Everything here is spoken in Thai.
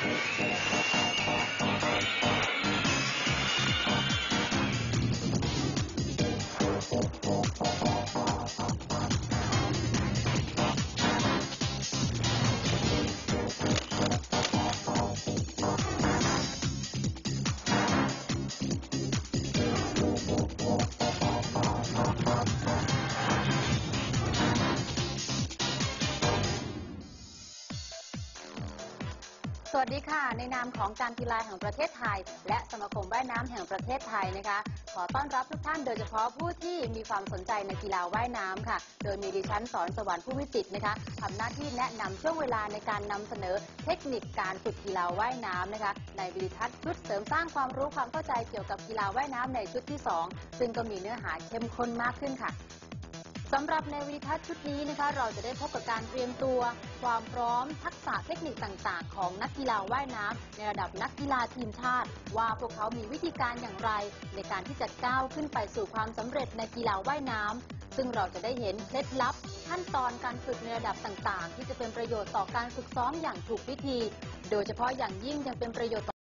Thank you. สวัสดีค่ะ ในนามของการกีฬาแห่งประเทศไทย และสมาคมว่ายน้ำแห่งประเทศไทยนะคะ ขอต้อนรับทุกท่านโดยเฉพาะผู้ที่มีความสนใจในกีฬาว่ายน้ำค่ะ โดยมีดิฉันสอนสวรรค์ผู้วิจิตนะคะทำหน้าที่แนะนำช่วงเวลาในการนำเสนอเทคนิคการฝึกกีฬาว่ายน้ำนะคะ ในวิดีทัศน์ชุดเสริมสร้างความรู้ความเข้าใจเกี่ยวกับกีฬาว่ายน้ำในชุดที่สองซึ่งก็มีเนื้อหาเข้มข้นมากขึ้นค่ะ สำหรับในวิดีทัศน์ชุดนี้นะคะเราจะได้พบกับการเตรียมตัว ความพร้อมทักษะเทคนิคต่างๆ ของนักกีฬาว่ายน้ำในระดับนักกีฬาทีมชาติ ว่าพวกเขามีวิธีการอย่างไร ในการที่จะก้าวขึ้นไปสู่ความสำเร็จในกีฬาว่ายน้ำซึ่งเราจะได้เห็นเคล็ดลับ ขั้นตอนการฝึกในระดับต่างๆ ที่จะเป็นประโยชน์ต่อการฝึกซ้อมอย่างถูกวิธี โดยเฉพาะอย่างยิ่งยังเป็นประโยชน์